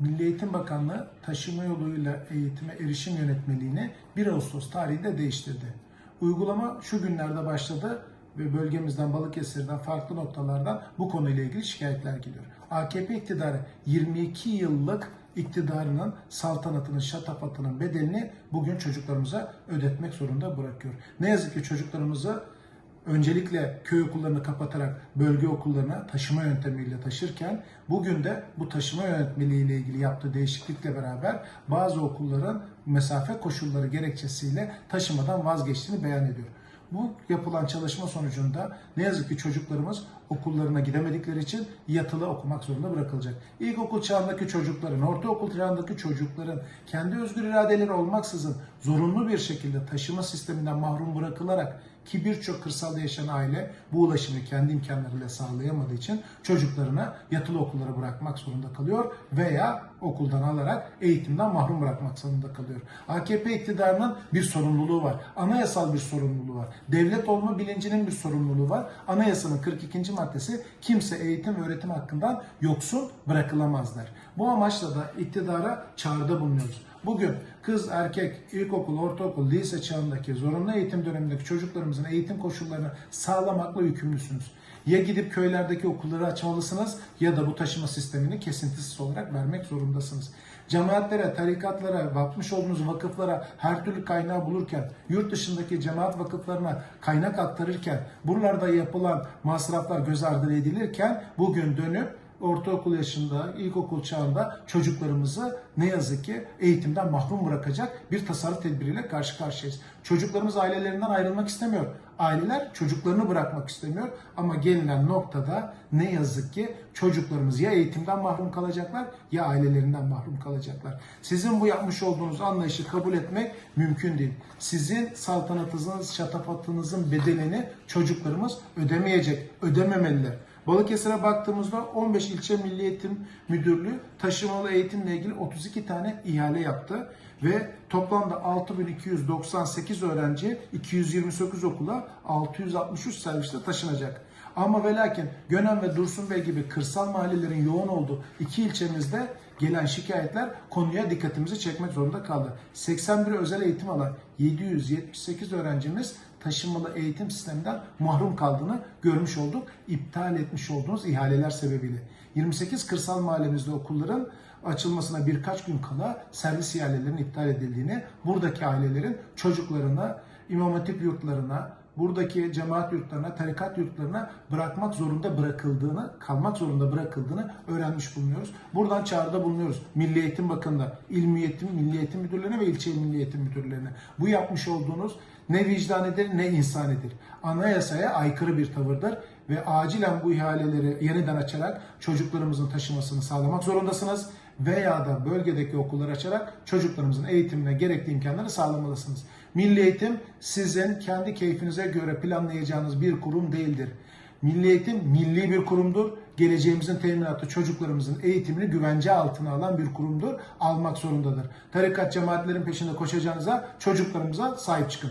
Milli Eğitim Bakanlığı taşıma yoluyla eğitime erişim yönetmeliğini 1 Ağustos tarihinde değiştirdi. Uygulama şu günlerde başladı ve bölgemizden Balıkesir'den farklı noktalardan bu konuyla ilgili şikayetler geliyor. AKP iktidarı 22 yıllık iktidarının saltanatının, şatafatının bedelini bugün çocuklarımıza ödetmek zorunda bırakıyor. Ne yazık ki çocuklarımızı öncelikle köy okullarını kapatarak bölge okullarına taşıma yöntemiyle taşırken bugün de bu taşıma yönetmeliği ilgili yaptığı değişiklikle beraber bazı okulların mesafe koşulları gerekçesiyle taşımadan vazgeçtiğini beyan ediyor. Bu yapılan çalışma sonucunda ne yazık ki çocuklarımız okullarına gidemedikleri için yatılı okumak zorunda bırakılacak. İlkokul çağındaki çocukların, ortaokul çağındaki çocukların kendi özgür iradeleri olmaksızın zorunlu bir şekilde taşıma sisteminden mahrum bırakılarak ki birçok kırsalda yaşayan aile bu ulaşımı kendi imkanlarıyla sağlayamadığı için çocuklarına yatılı okullara bırakmak zorunda kalıyor veya okuldan alarak eğitimden mahrum bırakmak zorunda kalıyor. AKP iktidarının bir sorumluluğu var. Anayasal bir sorumluluğu var. Devlet olma bilincinin bir sorumluluğu var. Anayasanın 42. maddesi kimse eğitim ve öğretim hakkından yoksun bırakılamazlar. Bu amaçla da iktidara çağrıda bulunuyoruz. Bugün kız, erkek, ilkokul, ortaokul, lise çağındaki zorunlu eğitim dönemindeki çocuklarımızın eğitim koşullarını sağlamakla yükümlüsünüz. Ya gidip köylerdeki okulları açmalısınız ya da bu taşıma sistemini kesintisiz olarak vermek zorundasınız. Cemaatlere, tarikatlara, bakmış olduğunuz vakıflara her türlü kaynağı bulurken, yurt dışındaki cemaat vakıflarına kaynak aktarırken, buralarda yapılan masraflar göz ardı edilirken bugün dönüp ortaokul yaşında, ilkokul çağında çocuklarımızı ne yazık ki eğitimden mahrum bırakacak bir tasarruf tedbiriyle karşı karşıyayız. Çocuklarımız ailelerinden ayrılmak istemiyor. Aileler çocuklarını bırakmak istemiyor ama gelinen noktada ne yazık ki çocuklarımız ya eğitimden mahrum kalacaklar ya ailelerinden mahrum kalacaklar. Sizin bu yapmış olduğunuz anlayışı kabul etmek mümkün değil. Sizin saltanatınızın, şatafatınızın bedelini çocuklarımız ödemeyecek, ödememeliler. Balıkesir'e baktığımızda 15 ilçe Milli Eğitim Müdürlüğü taşımalı eğitimle ilgili 32 tane ihale yaptı ve toplamda 6298 öğrenci 228 okula 663 serviste taşınacak. Ama ve lakin Gönen ve Dursunbey gibi kırsal mahallelerin yoğun olduğu iki ilçemizde gelen şikayetler konuya dikkatimizi çekmek zorunda kaldı. 81 özel eğitim alan 778 öğrencimiz taşımalı eğitim sisteminden mahrum kaldığını görmüş olduk. İptal etmiş olduğunuz ihaleler sebebiyle. 28 kırsal mahallemizde okulların açılmasına birkaç gün kala servis ihalelerinin iptal edildiğini, buradaki ailelerin çocuklarına, imam hatip yurtlarına, buradaki cemaat yurtlarına, tarikat yurtlarına bırakmak zorunda bırakıldığını, kalmak zorunda bırakıldığını öğrenmiş bulunuyoruz. Buradan çağrıda bulunuyoruz. Milli Eğitim Bakanı'na, İl Milli Eğitim, Milli Eğitim Müdürlüğü'ne ve ilçe Milli Eğitim Müdürlüğü'ne. Bu yapmış olduğunuz ne vicdanidir ne insanidir. Anayasaya aykırı bir tavırdır ve acilen bu ihaleleri yeniden açarak çocuklarımızın taşımasını sağlamak zorundasınız veya da bölgedeki okulları açarak çocuklarımızın eğitimine gerekli imkanları sağlamalısınız. Milli eğitim sizin kendi keyfinize göre planlayacağınız bir kurum değildir. Milli eğitim milli bir kurumdur. Geleceğimizin teminatı çocuklarımızın eğitimini güvence altına alan bir kurumdur. Almak zorundadır. Tarikat cemaatlerin peşinde koşacağınıza çocuklarımıza sahip çıkın.